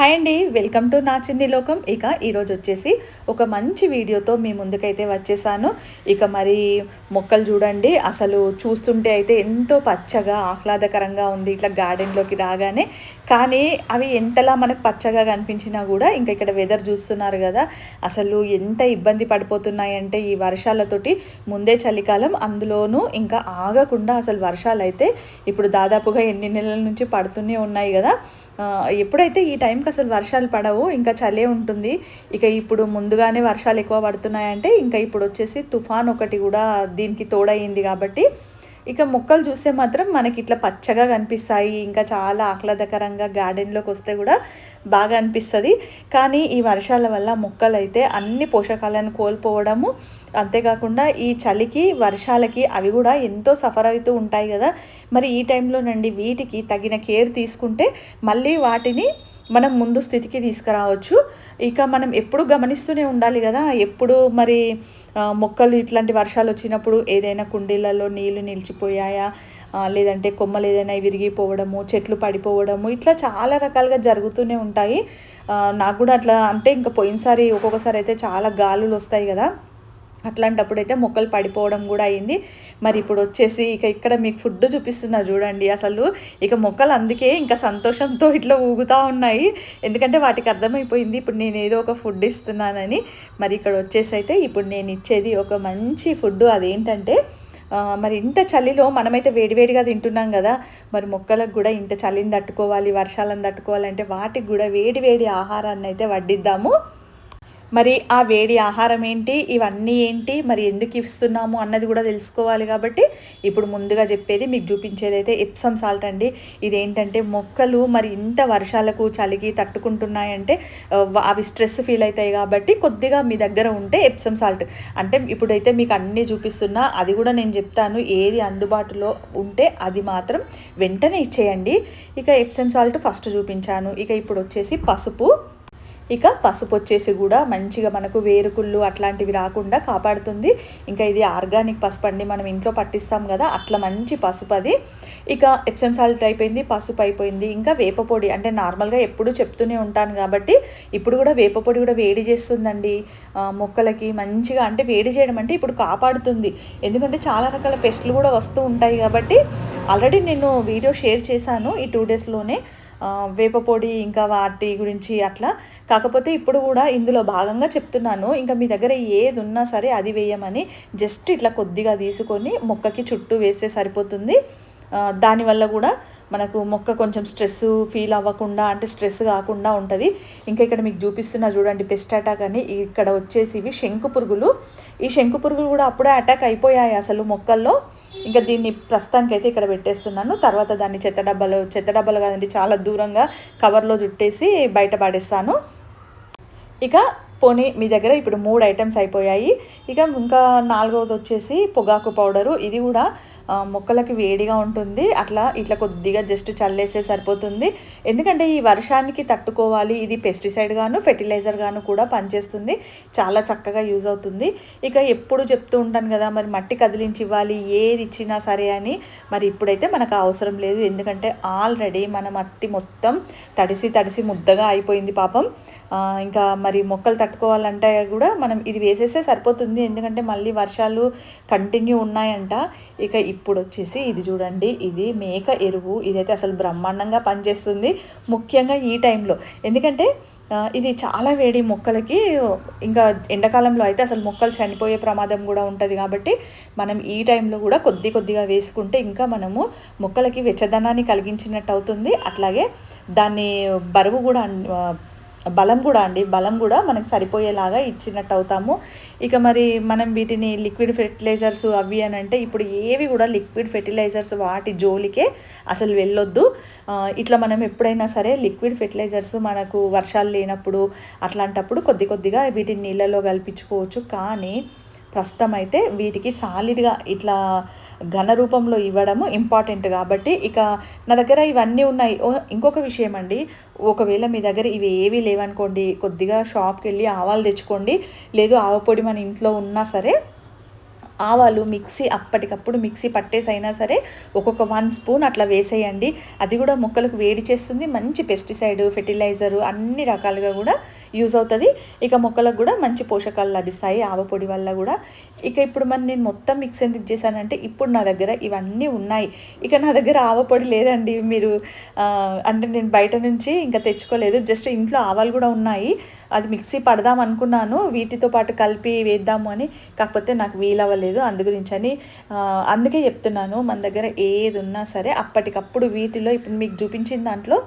Hi అండి welcome to నా చిన్ని లోకం. ఇక ఈరోజు వచ్చేసి ఒక మంచి వీడియోతో మీ ముందుకైతే వచ్చేసాను. ఇక మరి మొక్కలు చూడండి అసలు చూస్తుంటే అయితే ఎంతో పచ్చగా ఆహ్లాదకరంగా ఉంది. ఇట్లా గార్డెన్లోకి రాగానే కానీ అవి ఎంతలా మనకు పచ్చగా కనిపించినా కూడా ఇంకా ఇక్కడ వెదర్ చూస్తున్నారు కదా అసలు ఎంత ఇబ్బంది పడిపోతున్నాయంటే ఈ వర్షాలతోటి ముందే చలికాలం అందులోనూ ఇంకా ఆగకుండా అసలు వర్షాలు అయితే ఇప్పుడు దాదాపుగా ఎన్ని నెలల నుంచి పడుతూనే ఉన్నాయి కదా. ఎప్పుడైతే ఈ టైంకి అసలు వర్షాలు పడవు ఇంకా చలే ఉంటుంది. ఇక ఇప్పుడు ముందుగానే వర్షాలు ఎక్కువ పడుతున్నాయంటే ఇంకా ఇప్పుడు వచ్చేసి తుఫాన్ ఒకటి కూడా దీనికి తోడయింది కాబట్టి ఇక మొక్కలు చూస్తే మాత్రం మనకి ఇట్లా పచ్చగా కనిపిస్తాయి ఇంకా చాలా ఆహ్లాదకరంగా గార్డెన్లోకి వస్తే కూడా బాగా అనిపిస్తుంది. కానీ ఈ వర్షాల వల్ల మొక్కలు అయితే అన్ని పోషకాలను కోల్పోవడము అంతేకాకుండా ఈ చలికి వర్షాలకి అవి కూడా ఎంతో సఫర్ అవుతూ ఉంటాయి కదా. మరి ఈ టైంలోనండి వీటికి తగిన కేర్ తీసుకుంటే మళ్ళీ వాటిని మనం ముందు స్థితికి తీసుకురావచ్చు. ఇక మనం ఎప్పుడు గమనిస్తూనే ఉండాలి కదా. ఎప్పుడు మరి మొక్కలు ఇట్లాంటి వర్షాలు వచ్చినప్పుడు ఏదైనా కుండీలలో నీళ్ళు నిలిచిపోయాయా? లేదంటే కొమ్మలు ఏదైనా విరిగిపోవడము చెట్లు పడిపోవడము ఇట్లా చాలా రకాలుగా జరుగుతూనే ఉంటాయి. నాకు కూడా అట్లా అంటే ఇంకా పోయినసారి ఒక్కొక్కసారి అయితే చాలా గాలులు వస్తాయి కదా. అట్లాంటప్పుడు అయితే మొక్కలు పడిపోవడం కూడా అయింది. మరి ఇప్పుడు వచ్చేసి ఇక ఇక్కడ మీకు ఫుడ్ చూపిస్తున్నా చూడండి. అసలు ఇక మొక్కలు అందుకే ఇంకా సంతోషంతో ఇట్లా ఊగుతూ ఉన్నాయి. ఎందుకంటే వాటికి అర్థమైపోయింది. ఇప్పుడు నేను ఏదో ఒక ఫుడ్ ఇస్తున్నానని. మరి ఇక్కడ వచ్చేసి అయితే ఇప్పుడు నేను ఇచ్చేది ఒక మంచి ఫుడ్ అదేంటంటే మరి ఇంత చలిలో మనమైతే వేడివేడిగా తింటున్నాం కదా. మరి మొక్కలకు కూడా ఇంత చలిని తట్టుకోవాలి వర్షాలను తట్టుకోవాలంటే వాటికి కూడా వేడి వేడి ఆహారాన్ని అయితే వడ్డిద్దాము. మరి ఆ వేడి ఆహారం ఏంటి? ఇవన్నీ ఏంటి? మరి ఎందుకు ఇస్తున్నాము అన్నది కూడా తెలుసుకోవాలి కాబట్టి ఇప్పుడు ముందుగా చెప్పేది మీకు చూపించేది అయితే ఎప్సమ్ సాల్ట్ అండి. ఇదేంటంటే మొక్కలు మరి ఇంత వర్షాలకు చలికి తట్టుకుంటున్నాయంటే అవి స్ట్రెస్ ఫీల్ అవుతాయి కాబట్టి కొద్దిగా మీ దగ్గర ఉంటే ఎప్సమ్ సాల్ట్ అంటే ఇప్పుడైతే మీకు అన్నీ చూపిస్తున్నా అది కూడా నేను చెప్తాను ఏది అందుబాటులో ఉంటే అది మాత్రం వెంటనే ఇచ్చేయండి. ఇక ఎప్సమ్ సాల్ట్ ఫస్ట్ చూపించాను. ఇక ఇప్పుడు వచ్చేసి పసుపు. ఇక పసుపు వచ్చేసి కూడా మంచిగా మనకు వేరుకుళ్ళు అట్లాంటివి రాకుండా కాపాడుతుంది. ఇంకా ఇది ఆర్గానిక్ పసుపు అండి. మనం ఇంట్లో పట్టిస్తాం కదా అట్లా మంచి పసుపు అది. ఇక ఎప్సమ్ సాల్ట్ అయిపోయింది పసుపు అయిపోయింది. ఇంకా వేపపొడి అంటే నార్మల్గా ఎప్పుడు చెప్తూనే ఉంటాను కాబట్టి ఇప్పుడు కూడా వేపపొడి కూడా వేడి చేస్తుందండి. మొక్కలకి మంచిగా అంటే వేడి చేయడం అంటే ఇప్పుడు కాపాడుతుంది. ఎందుకంటే చాలా రకాల పెస్ట్లు కూడా వస్తూ ఉంటాయి కాబట్టి ఆల్రెడీ నేను వీడియో షేర్ చేశాను ఈ టూ డేస్లోనే. వేపపొడి ఇంకా వాటి గురించి అట్లా. కాకపోతే ఇప్పుడు కూడా ఇందులో భాగంగా చెప్తున్నాను. ఇంకా మీ దగ్గర ఏది ఉన్నా సరే అది వేయమని జస్ట్ ఇట్లా కొద్దిగా తీసుకొని మొక్కకి చుట్టూ వేస్తే సరిపోతుంది. దానివల్ల కూడా మనకు మొక్క కొంచెం స్ట్రెస్ ఫీల్ అవ్వకుండా అంటే స్ట్రెస్ కాకుండా ఉంటుంది. ఇంకా ఇక్కడ మీకు చూపిస్తున్నా చూడండి పెస్ట్ అటాక్ అని. ఇక్కడ వచ్చేసి ఇవి శంకు పురుగులు. ఈ శంకు పురుగులు కూడా అప్పుడే అటాక్ అయిపోయాయి అసలు మొక్కల్లో. ఇంకా దీన్ని ప్రస్తుతానికి అయితే ఇక్కడ పెట్టేస్తున్నాను. తర్వాత దాన్ని చెత్త డబ్బాలో చెత్త డబ్బాలు కాదండి చాలా దూరంగా కవర్లో చుట్టేసి బయట పడేస్తాను. ఇక పోనీ మీ దగ్గర ఇప్పుడు మూడు ఐటమ్స్ అయిపోయాయి. ఇక ఇంకా నాలుగవది వచ్చేసి పొగాకు పౌడరు. ఇది కూడా మొక్కలకి వేడిగా ఉంటుంది. అట్లా ఇట్లా కొద్దిగా జస్ట్ చల్లేస్తే సరిపోతుంది. ఎందుకంటే ఈ వర్షానికి తట్టుకోవాలి. ఇది పెస్టిసైడ్ గాను ఫెర్టిలైజర్ గాను కూడా పనిచేస్తుంది. చాలా చక్కగా యూజ్ అవుతుంది. ఇక ఎప్పుడు చెప్తూ ఉంటాను కదా మరి మట్టి కదిలించి ఇవ్వాలి ఏది ఇచ్చినా సరే అని. మరి ఇప్పుడైతే మనకు అవసరం లేదు. ఎందుకంటే ఆల్రెడీ మన మట్టి మొత్తం తడిసి తడిసి ముద్దగా అయిపోయింది పాపం. ఇంకా మరి మొక్కలు కట్టుకోవాలంటే కూడా మనం ఇది వేసేస్తే సరిపోతుంది. ఎందుకంటే మళ్ళీ వర్షాలు కంటిన్యూ ఉన్నాయంట. ఇక ఇప్పుడు వచ్చేసి ఇది చూడండి. ఇది మేక ఎరువు. ఇదైతే అసలు బ్రహ్మాండంగా పనిచేస్తుంది. ముఖ్యంగా ఈ టైంలో. ఎందుకంటే ఇది చాలా వేడి మొక్కలకి. ఇంకా ఎండాకాలంలో అయితే అసలు మొక్కలు చనిపోయే ప్రమాదం కూడా ఉంటుంది కాబట్టి మనం ఈ టైంలో కూడా కొద్ది కొద్దిగా వేసుకుంటే ఇంకా మనము మొక్కలకి వెచ్చదనాన్ని కలిగించినట్టు అవుతుంది. అట్లాగే దాన్ని బరువు కూడా బలం కూడా అండి బలం కూడా మనకు సరిపోయేలాగా ఇచ్చినట్టు అవుతాము ఇక మరి మనం వీటిని లిక్విడ్ ఫెర్టిలైజర్స్ అవి అని అంటే ఇప్పుడు ఏవి కూడా లిక్విడ్ ఫెర్టిలైజర్స్ వాటి జోలికే అసలు వెళ్ళొద్దు. ఇట్లా మనం ఎప్పుడైనా సరే లిక్విడ్ ఫెర్టిలైజర్స్ మనకు వర్షాలు లేనప్పుడు అట్లాంటప్పుడు కొద్ది కొద్దిగా వీటిని నీళ్ళలో కల్పించుకోవచ్చు కానీ ప్రస్తుతం అయితే వీటికి సాలిడ్గా ఇట్లా ఘన రూపంలో ఇవ్వడము ఇంపార్టెంట్ కాబట్టి ఇక నా దగ్గర ఇవన్నీ ఉన్నాయి. ఓ, ఇంకొక విషయం అండి. ఒకవేళ మీ దగ్గర ఇవి ఏవి లేవనుకోండి కొద్దిగా షాప్కి వెళ్ళి ఆవాలు తెచ్చుకోండి. లేదు ఆవపొడి మన ఇంట్లో ఉన్నా సరే ఆవాలు మిక్సీ అప్పటికప్పుడు మిక్సీ పట్టేసి అయినా సరే ఒక్కొక్క వన్ స్పూన్ అట్లా వేసేయండి. అది కూడా మొక్కలకు వేడి చేస్తుంది. మంచి పెస్టిసైడ్ ఫెర్టిలైజరు అన్ని రకాలుగా కూడా యూజ్ అవుతుంది. ఇక మొక్కలకు కూడా మంచి పోషకాలు లభిస్తాయి ఆవ పొడి వల్ల కూడా. ఇక ఇప్పుడు మరి నేను మొత్తం మిక్స్ ఎందుకు చేశానంటే ఇప్పుడు నా దగ్గర ఇవన్నీ ఉన్నాయి. ఇక నా దగ్గర ఆవ పొడి లేదండి. మీరు అంటే నేను బయట నుంచి ఇంకా తెచ్చుకోలేదు. జస్ట్ ఇంట్లో ఆవాలు కూడా ఉన్నాయి. అది మిక్సీ పడదాం అనుకున్నాను. వీటితో పాటు కలిపి వేద్దాము అని. కాకపోతే నాకు వీలవ్వలేదు. అందు గురించి అని అందుకే చెప్తున్నాను. మన దగ్గర ఏది ఉన్నా సరే అప్పటికప్పుడు వీటిలో ఇప్పుడు మీకు చూపించిన దాంట్లో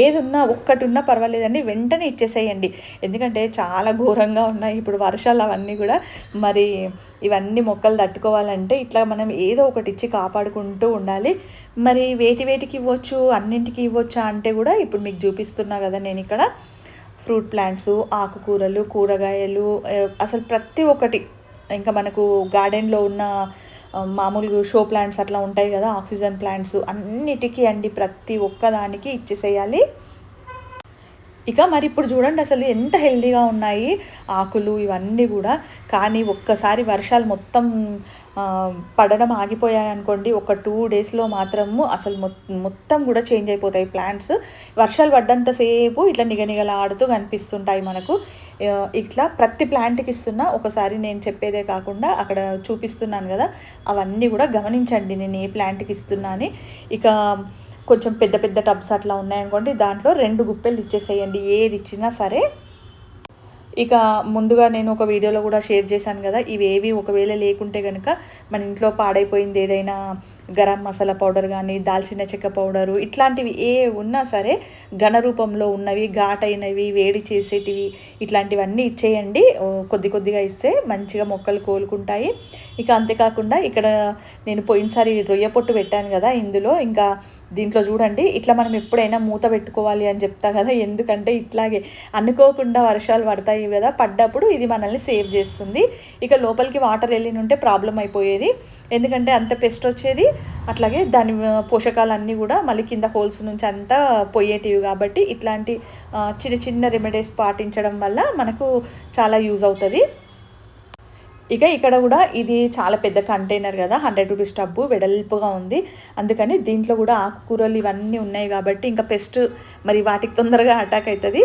ఏది ఉన్నా ఒక్కటి ఉన్నా పర్వాలేదండి. వెంటనే ఇచ్చేసేయండి. ఎందుకంటే చాలా ఘోరంగా ఉన్నాయి ఇప్పుడు వర్షాలు అవన్నీ కూడా. మరి ఇవన్నీ మొక్కలు తట్టుకోవాలంటే ఇట్లా మనం ఏదో ఒకటి ఇచ్చి కాపాడుకుంటూ ఉండాలి. మరి వేటి వేటికి ఇవ్వచ్చు అన్నింటికి ఇవ్వచ్చా అంటే కూడా ఇప్పుడు మీకు చూపిస్తున్నా కదా నేను ఇక్కడ. ఫ్రూట్ ప్లాంట్స్ ఆకుకూరలు కూరగాయలు అసలు ప్రతి ఒక్కటి ఇంకా మనకు గార్డెన్లో ఉన్న మామూలుగా షో ప్లాంట్స్ అట్లా ఉంటాయి కదా ఆక్సిజన్ ప్లాంట్స్ అన్నిటికీ అండి ప్రతి ఒక్కదానికి ఇచ్చేసేయాలి. ఇక మరి ఇప్పుడు చూడండి అసలు ఎంత హెల్దీగా ఉన్నాయి ఆకులు ఇవన్నీ కూడా. కానీ ఒక్కసారి వర్షాలు మొత్తం పడడం ఆగిపోయాయి అనుకోండి ఒక టూ డేస్లో మాత్రము అసలు మొత్తం కూడా చేంజ్ అయిపోతాయి ప్లాంట్స్ వర్షాలు పడ్డంతసేపు ఇట్లా నిగనిగలాడుతూ కనిపిస్తుంటాయి మనకు. ఇట్లా ప్రతి ప్లాంట్కి ఇస్తున్నా ఒకసారి నేను చెప్పేదే కాకుండా అక్కడ చూపిస్తున్నాను కదా అవన్నీ కూడా గమనించండి నేను ఏ ప్లాంట్కి ఇస్తున్నా అని. ఇక కొంచెం పెద్ద పెద్ద టబ్స్ అట్లా ఉన్నాయనుకోండి దాంట్లో రెండు గుప్పెలు ఇచ్చేసేయండి. ఏది ఇచ్చినా సరే ఇక ముందుగా నేను ఒక వీడియోలో కూడా షేర్ చేశాను కదా ఇవేవి ఒకవేళ లేకుంటే కనుక మన ఇంట్లో పాడైపోయింది ఏదైనా గరం మసాలా పౌడర్ కానీ దాల్చిన చెక్క పౌడరు ఇట్లాంటివి ఏ ఉన్నా సరే ఘన రూపంలో ఉన్నవి ఘాటైనవి వేడి చేసేటివి ఇట్లాంటివన్నీ ఇచ్చేయండి. కొద్ది కొద్దిగా ఇస్తే మంచిగా మొక్కలు కోలుకుంటాయి. ఇక అంతేకాకుండా ఇక్కడ నేను పోయినసారి రొయ్య పొట్టు పెట్టాను కదా ఇందులో ఇంకా దీంట్లో చూడండి ఇట్లా మనం ఎప్పుడైనా మూత పెట్టుకోవాలి అని చెప్తా కదా ఎందుకంటే ఇట్లాగే అనుకోకుండా వర్షాలు పడతాయి కదా పడ్డప్పుడు ఇది మనల్ని సేవ్ చేస్తుంది. ఇక లోపలికి వాటర్ వెళ్ళినుంటే ప్రాబ్లం అయిపోయేది. ఎందుకంటే అంత పెస్ట్ వచ్చేది. అట్లాగే దాని పోషకాలన్నీ కూడా మళ్ళీ కింద హోల్స్ నుంచి అంతా పోయేటివి కాబట్టి ఇట్లాంటి చిన్న చిన్న రెమెడీస్ పాటించడం వల్ల మనకు చాలా యూజ్ అవుతుంది. ఇక ఇక్కడ కూడా ఇది చాలా పెద్ద కంటైనర్ కదా హండ్రెడ్ రూపీస్ టబ్బు వెడల్పుగా ఉంది. అందుకని దీంట్లో కూడా ఆకుకూరలు ఇవన్నీ ఉన్నాయి కాబట్టి ఇంకా పెస్ట్ మరి వాటికి తొందరగా అటాక్ అవుతుంది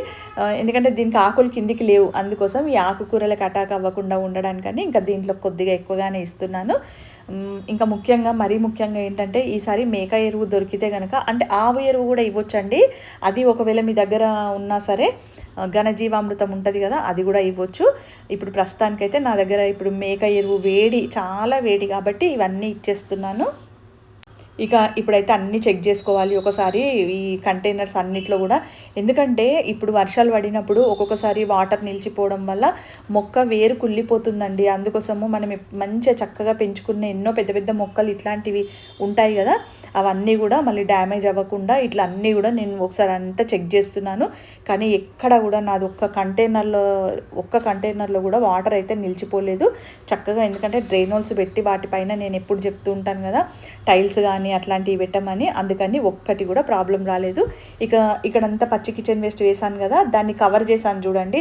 ఎందుకంటే దీనికి ఆకులు కిందికి లేవు. అందుకోసం ఈ ఆకుకూరలకు అటాక్ అవ్వకుండా ఉండడానికని ఇంకా దీంట్లో కొద్దిగా ఎక్కువగానే ఇస్తున్నాను. ఇంకా ముఖ్యంగా మరీ ముఖ్యంగా ఏంటంటే ఈసారి మేక ఎరువు దొరికితే కనుక అంటే ఆవు ఎరువు కూడా ఇవ్వచ్చండి. అది ఒకవేళ మీ దగ్గర ఉన్నా సరే ఘనజీవామృతం ఉంటుంది కదా అది కూడా ఇవ్వచ్చు. ఇప్పుడు ప్రస్తుతానికైతే నా దగ్గర ఇప్పుడు మేక ఎరువు వేడి చాలా వేడి కాబట్టి ఇవన్నీ ఇచ్చేస్తున్నాను. ఇక ఇప్పుడైతే అన్నీ చెక్ చేసుకోవాలి ఒకసారి ఈ కంటైనర్స్ అన్నిట్లో కూడా. ఎందుకంటే ఇప్పుడు వర్షాలు పడినప్పుడు ఒక్కొక్కసారి వాటర్ నిలిచిపోవడం వల్ల మొక్క వేరు కుళ్ళిపోతుందండి. అందుకోసము మనం మంచిగా చక్కగా పెంచుకున్న ఎన్నో పెద్ద పెద్ద మొక్కలు ఇట్లాంటివి ఉంటాయి కదా. అవన్నీ కూడా మళ్ళీ డ్యామేజ్ అవ్వకుండా ఇట్లా అన్నీ కూడా నేను ఒకసారి అంతా చెక్ చేస్తున్నాను. కానీ ఎక్కడ కూడా నాది ఒక్క కంటైనర్లో ఒక్క కంటైనర్లో కూడా వాటర్ అయితే నిలిచిపోలేదు. చక్కగా ఎందుకంటే డ్రైనోల్స్ పెట్టి వాటిపైన నేను ఎప్పుడు చెప్తూ ఉంటాను కదా. టైల్స్ కానీ కానీ అట్లాంటివి పెట్టమని అందుకని ఒక్కటి కూడా ప్రాబ్లం రాలేదు. ఇక ఇక్కడంతా పచ్చి కిచెన్ వేస్ట్ వేసాను కదా దాన్ని కవర్ చేశాను చూడండి.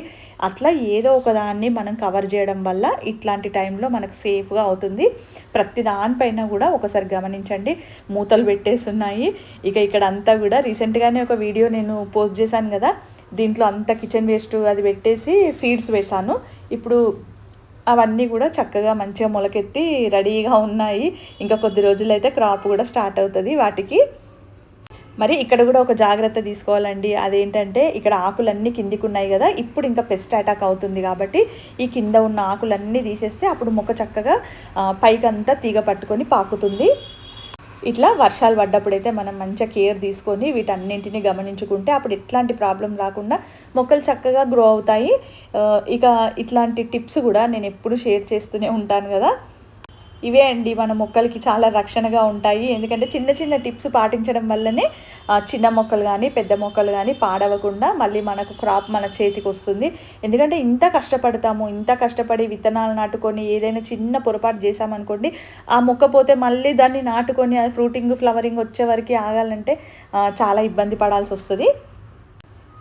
అట్లా ఏదో ఒక దాన్ని మనం కవర్ చేయడం వల్ల ఇట్లాంటి టైంలో మనకు సేఫ్గా అవుతుంది. ప్రతి దానిపైన కూడా ఒకసారి గమనించండి. మూతలు పెట్టేస్తున్నాయి. ఇక ఇక్కడ అంతా కూడా రీసెంట్గానే ఒక వీడియో నేను పోస్ట్ చేశాను కదా దీంట్లో అంత కిచెన్ వేస్ట్ అది పెట్టేసి సీడ్స్ వేసాను ఇప్పుడు అవన్నీ కూడా చక్కగా మంచిగా మొలకెత్తి రెడీగా ఉన్నాయి. ఇంకా కొద్ది రోజులైతే క్రాప్ కూడా స్టార్ట్ అవుతుంది వాటికి. మరి ఇక్కడ కూడా ఒక జాగ్రత్త తీసుకోవాలండి. అదేంటంటే ఇక్కడ ఆకులన్నీ కిందికి ఉన్నాయి కదా ఇప్పుడు ఇంకా పెస్ట్ అటాక్ అవుతుంది కాబట్టి ఈ కింద ఉన్న ఆకులన్నీ తీసేస్తే అప్పుడు మొక్క చక్కగా పైకంతా తీగ పట్టుకొని పాకుతుంది. ఇట్లా వర్షాలు పడ్డప్పుడైతే మనం మంచిగా కేర్ తీసుకొని వీటన్నింటిని గమనించుకుంటే అప్పుడు ఎట్లాంటి ప్రాబ్లం రాకుండా మొక్కలు చక్కగా గ్రో అవుతాయి. ఇక ఇట్లాంటి టిప్స్ కూడా నేను ఎప్పుడు షేర్ చేస్తూనే ఉంటాను కదా. ఇవే అండి మన మొక్కలకి చాలా రక్షణగా ఉంటాయి. ఎందుకంటే చిన్న చిన్న టిప్స్ పాటించడం వల్లనే చిన్న మొక్కలు కానీ పెద్ద మొక్కలు కానీ పాడవకుండా మళ్ళీ మనకు క్రాప్ మన చేతికి వస్తుంది. ఎందుకంటే ఇంత కష్టపడతాము ఇంత కష్టపడి విత్తనాలు నాటుకొని ఏదైనా చిన్న పొరపాటు చేసామనుకోండి ఆ మొక్క పోతే మళ్ళీ దాన్ని నాటుకొని ఫ్రూటింగ్ ఫ్లవరింగ్ వచ్చే వరకు ఆగాలంటే చాలా ఇబ్బంది పడాల్సి వస్తుంది.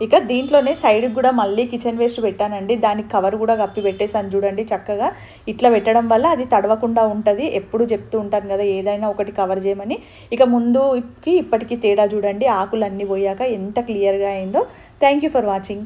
ఇక దీంట్లోనే సైడ్కి కూడా మళ్ళీ కిచెన్ వేస్ట్ పెట్టానండి. దానికి కవర్ కూడా కప్పి పెట్టేసాను చూడండి చక్కగా. ఇట్లా పెట్టడం వల్ల అది తడవకుండా ఉంటుంది. ఎప్పుడు చెప్తూ ఉంటాను కదా ఏదైనా ఒకటి కవర్ చేయమని. ఇక ముందుకి ఇప్పటికీ తేడా చూడండి. ఆకులు అన్నీ పోయాక ఎంత క్లియర్గా అయిందో. Thank you for watching